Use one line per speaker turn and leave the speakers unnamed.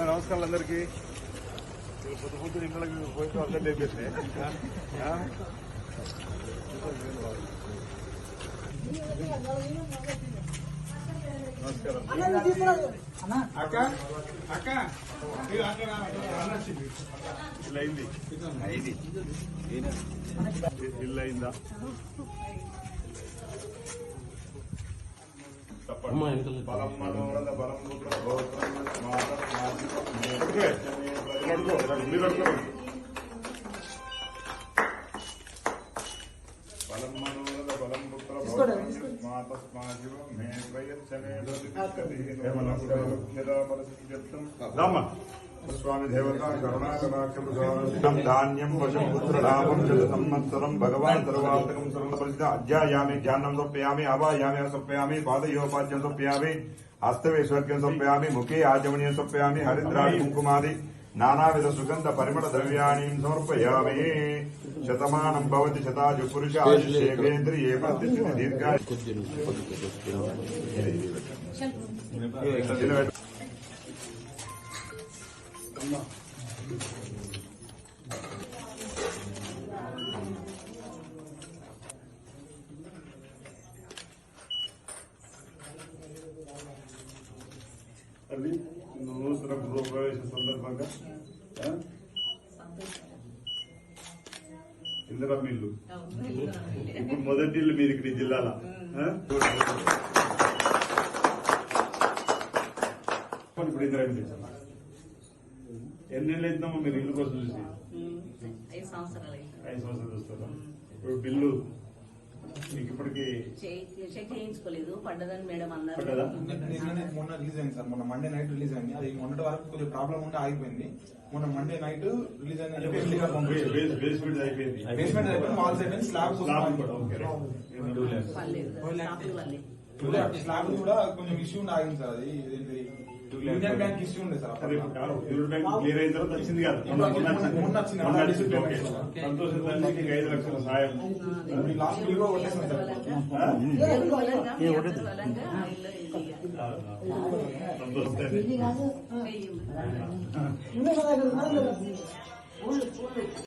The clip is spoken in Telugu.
నమస్కారం అందరికి. పొద్దు పొద్దు ఇంట్లోకి పోయిన అందరు లేపేస్తే ఆ? నమస్కారం.
అక్క అక్క మీరు అక్కడ అన్నొచ్చింది
ఇల్లు అయింది అయింది ఇల్లు అయిందా చెప్పండి బలం మనోరథ బలం పుత్ర గోత్రం మాతం మాసికం మేఘే. ఇలా అడుగు, మీరు అడుగు. బలం మనోరథ బలం పుత్ర. స్వామి దేవత కరుణాకరాక్షం ధాన్యం వశం పుత్రలాభం జల సంవత్సరం భగవాన్ సర్వార్థకం సర్వపరిచిత అధ్యాయామి ధ్యానం సమర్పయామి అవాయామి సమర్పయామి పాదయోపాద్యం సమర్పయామి హస్తవేశ్వర్గ్యం సమర్పయామి ముఖే ఆచమనీయం సమర్పయామి హరిద్రాది కుంకుమాది नानाविधसुगन्ध परिमळ द्रव्याणि समर्पयामि। शतमानं भवति शताजु पुरुषायुषेवेन्द्रिये प्रत्यक्षति दीर्घायुष అది నూతన గృహప్రవేశ సందర్భంగా ఆ? ఇందిరా మిల్లు ఇప్పుడు మొదటి ఇల్లు మీది ఇక్కడ ఈ జిల్లాలో? ఇప్పుడు ఇందిరా మిల్లు ఇచ్చామా? ఎన్ని నెలలు అవుతుందమ్మా మీరు ఇల్లు కోసం చూసి.
ఐదు సంవత్సరాలు
చూస్తారా ఇప్పుడు బిల్లు మీకు ఇప్పటికి
చెక్ చెక్ చేయించుకోలేదు. పడ్డదని మేడం అన్నారు.
పడ్డదా?
నిన్ననే మొన్న రిలీజ్ అయింది సార్. మొన్న మండే నైట్ రిలీజ్ అయింది. అది మొన్నటి వరకు కొంచెం ప్రాబ్లం ఉంటే ఆగిపోయింది. మొన్న మండే నైట్ రిలీజ్ అయింది.
బేస్- బేస్మెంట్ అయిపోయింది.
బేస్మెంట్ అయిపోయింది. వాల్ సెట్ స్లాబ్
స్లాబ్ కూడా ఓకే.
పర్లేదు. స్టాఫ్ వాళ్ళే
స్లాబ్ కూడా కొంచెం ఇష్యూ ఉండి ఆగింది సార్. అది ఇదేంటి యూనియన్ బ్యాంక్ ఇష్యూ ఉండే సార్
బ్యాంక్ క్లియర్ అయిన తర్వాత వచ్చింది కాదు. సంతోషం తల్లికి ఐదు లక్షల సాయం
లాస్ట్ బిల్ కూడా కొట్టేసాం సార్.
సంతోషం.